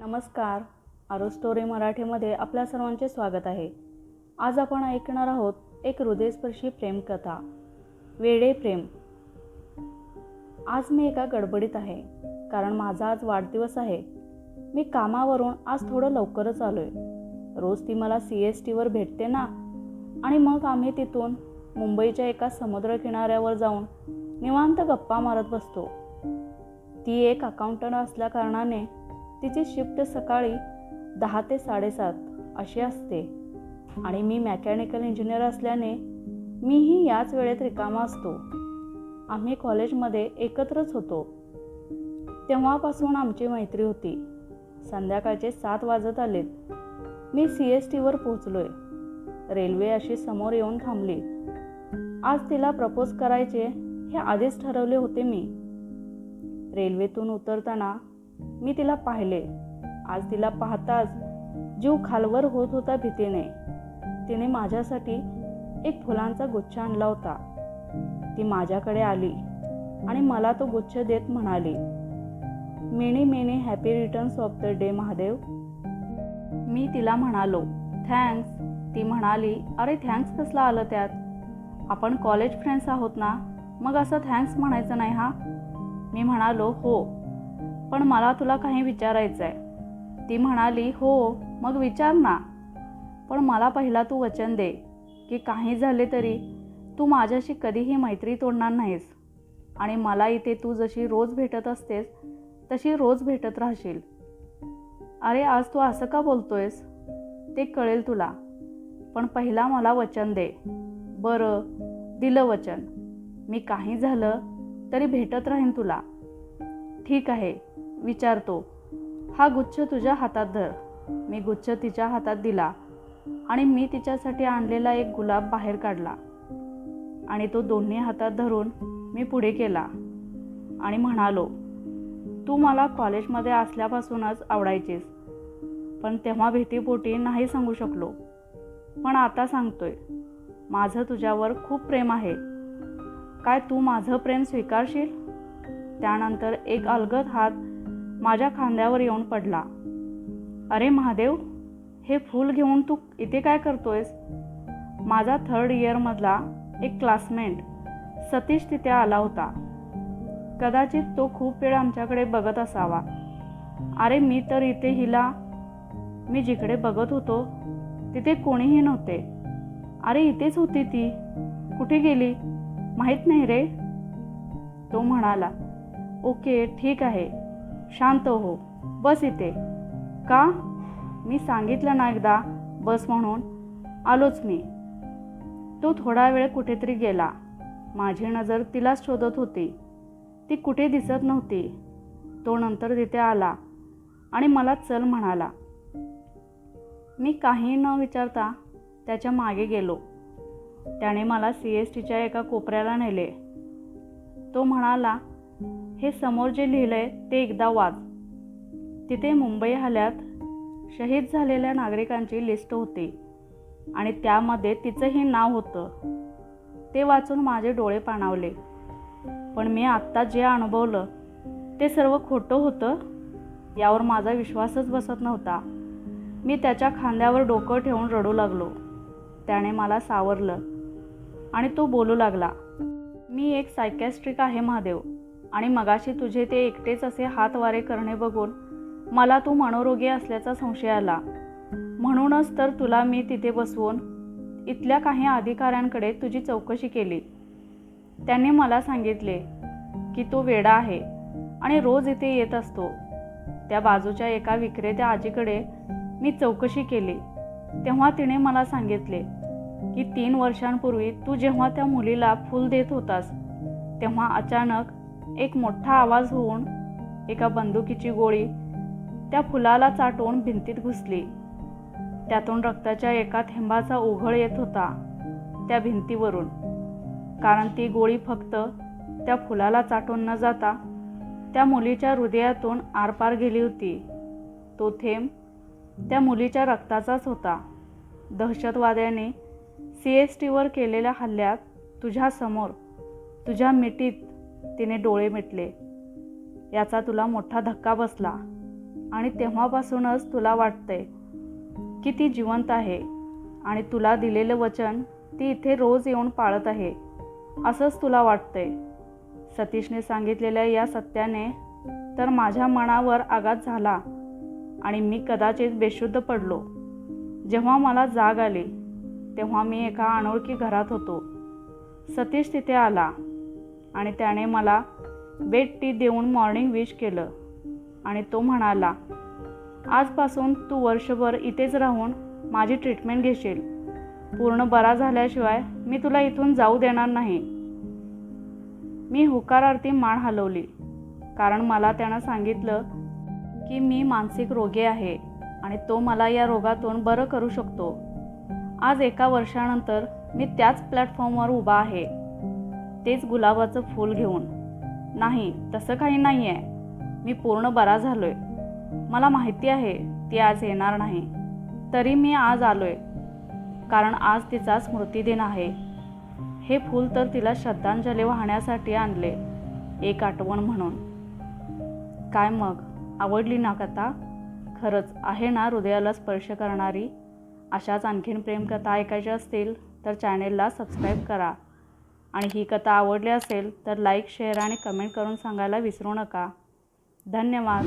नमस्कार. आरो स्टोरी मराठीमध्ये आपल्या सर्वांचे स्वागत आहे. आज आपण ऐकणार आहोत एक हृदयस्पर्शी प्रेमकथा वेडे प्रेम. आज मी एका गडबडीत आहे कारण माझा आज वाढदिवस आहे. मी कामावरून आज थोडं लवकरच आलो आहे रोज ती मला सी एस टीवर भेटते ना? आणि मग आम्ही तिथून मुंबईच्या एका समुद्रकिनाऱ्यावर जाऊन निवांत गप्पा मारत बसतो. ती एक अकाउंटंट असल्याकारणाने तिची शिफ्ट सकाळी दहा ते साडेसात अशी असते. आणि मी मेकॅनिकल इंजिनियर असल्याने मीही याच वेळेत रिकामा असतो. आम्ही कॉलेजमध्ये एकत्रच होतो. तेव्हापासून आमची मैत्री होती. संध्याकाळचे सात वाजत आलेत. मी सी एस टीवर पोचलोय रेल्वे अशी समोर येऊन थांबली. आज तिला प्रपोज करायचे हे आधीच ठरवले होते मी. रेल्वेतून उतरताना मी तिला पाहिले. आज तिला पाहताच जीव खालवर होत होता भीतीने. तिने माझ्यासाठी एक फुलांचा गुच्छ आणला होता. ती माझ्याकडे आली आणि मला तो गुच्छ देत म्हणाली many many happy returns of the day Mahadev. मी तिला म्हणालो थँक्स. ती म्हणाली अरे थँक्स कसला आलं त्यात? आपण कॉलेज फ्रेंड्स आहोत ना? मग असं थँक्स म्हणायचं नाही हा? मी म्हणालो हो. पण मला तुला काही विचारायचं आहे ती म्हणाली हो मग विचार ना. पण मला पहिला तू वचन दे की काही झाले तरी तू माझ्याशी कधीही मैत्री तोडणार नाहीस. आणि मला इथे तू जशी रोज भेटत असतेस तशी रोज भेटत राहशील. अरे आज तू असं का बोलतोयस? ते कळेल तुला. पण पहिला मला वचन दे. बरं दिलं वचन. मी काही झालं तरी भेटत राहीन तुला. ठीक आहे. विचारतो हा गुच्छ तुझ्या हातात धर. मी गुच्छ तिच्या हातात दिला आणि मी तिच्यासाठी आणलेला एक गुलाब बाहेर काढला आणि तो दोन्ही हातात धरून मी पुढे केला आणि म्हणालो तू मला कॉलेजमध्ये असल्यापासूनच आवडायचीस पण तेव्हा भीतीपोटी नाही सांगू शकलो. पण आता सांगतोय माझं तुझ्यावर खूप प्रेम आहे. काय तू माझं प्रेम स्वीकारशील? त्यानंतर एक अलगद हात माझ्या खांद्यावर येऊन पडला. अरे महादेव हे फूल घेऊन तू इथे काय करतोयस? माझा थर्ड इयरमधला एक क्लासमेट सतीश तिथे आला होता. कदाचित तो खूप वेळ आमच्याकडे बघत असावा. अरे मी तर इथे हिला मी जिकडे बघत होतो तिथे कोणीही नव्हते. अरे इथेच होती ती. कुठे गेली? माहीत नाही रे. तो म्हणाला ओके ठीक आहे. शांत हो. बस इथे. का? मी सांगितलं ना एकदा. बस म्हणून. आलोच मी. तो थोडा वेळ कुठेतरी गेला. माझी नजर तिलाच शोधत होती. ती कुठे दिसत नव्हती. तो नंतर तिथे आला आणि मला चल म्हणाला. मी काही न विचारता त्याच्यामागे गेलो. त्याने मला सी एस टीच्या एका कोपऱ्याला नेले. तो म्हणाला हे समोर जे लिहिलंय ते एकदा वाच. तिथे मुंबई हल्ल्यात शहीद झालेल्या नागरिकांची लिस्ट होती आणि त्यामध्ये तिचंही नाव होतं. ते वाचून माझे डोळे पाणावले. पण मी आत्ता जे अनुभवलं ते सर्व खोटं होतं यावर माझा विश्वासच बसत नव्हता. मी त्याच्या खांद्यावर डोकं ठेवून रडू लागलो. त्याने मला सावरलं आणि तो बोलू लागला मी एक सायकॅस्ट्रिक आहे महादेव. आणि मगाशी तुझे ते एकटेच असे हात वारे करणे बघून मला तू मनोरोगी असल्याचा संशय आला. म्हणूनच तर तुला मी तिथे बसवून इथल्या काही अधिकाऱ्यांकडे तुझी चौकशी केली. त्यांनी मला सांगितले की तो वेडा आहे आणि रोज इथे येत असतो. त्या बाजूच्या एका विक्रेत्या आजीकडे मी चौकशी केली. तेव्हा तिने मला सांगितले की तीन वर्षांपूर्वी तू जेव्हा त्या मुलीला फूल देत होतास तेव्हा अचानक एक मोठा आवाज होऊन एका बंदुकीची गोळी त्या फुलाला चाटून भिंतीत घुसली. त्यातून रक्ताच्या एका थेंबाचा ओघळ येत होता त्या भिंतीवरून. कारण ती गोळी फक्त त्या फुलाला चाटून न जाता त्या मुलीच्या हृदयातून आरपार गेली होती. तो थेंब त्या मुलीच्या रक्ताचाच होता. दहशतवाद्याने सी एस टीवर केलेल्या हल्ल्यात तुझ्यासमोर तुझ्या मिठीत तिने डोळे मिटले. याचा तुला मोठा धक्का बसला आणि तेव्हापासूनच तुला वाटतंय की ती जिवंत आहे आणि तुला दिलेलं वचन ती इथे रोज येऊन पाळत आहे असंच तुला वाटतंय. सतीशने सांगितलेल्या या सत्याने तर माझ्या मनावर आघात झाला आणि मी कदाचित बेशुद्ध पडलो. जेव्हा मला जाग आली तेव्हा मी एका अनोळखी घरात होतो. सतीश तिथे आला. आणि त्याने मला बेड टी देऊन मॉर्निंग विश केलं. आणि तो म्हणाला आजपासून तू वर्षभर इथेच राहून माझी ट्रीटमेंट घेशील. पूर्ण बरा झाल्याशिवाय मी तुला इथून जाऊ देणार नाही. मी होकारार्थी मान हलवली कारण मला त्यानं सांगितलं की मी मानसिक रोगी आहे आणि तो मला या रोगातून बरं करू शकतो. आज एका वर्षानंतर मी त्याच प्लॅटफॉर्मवर उभा आहे. तेच गुलाबाचं फूल घेऊन. नाही तसं काही नाही आहे मी पूर्ण बरा झालो आहे मला माहिती आहे ती आज येणार नाही. तरी मी आज आलो आहे कारण आज तिचा स्मृतिदिन आहे. हे फूल तर तिला श्रद्धांजली वाहण्यासाठी आणले. एक आठवण म्हणून. काय मग? आवडली ना कथा? खरंच आहे ना हृदयाला स्पर्श करणारी? अशाच आणखीन प्रेमकथा ऐकायच्या असतील तर चॅनेलला सबस्क्राईब करा. आणि ही कथा आवडली असेल तर लाईक शेअर आणि कमेंट करून सांगायला विसरू नका. धन्यवाद.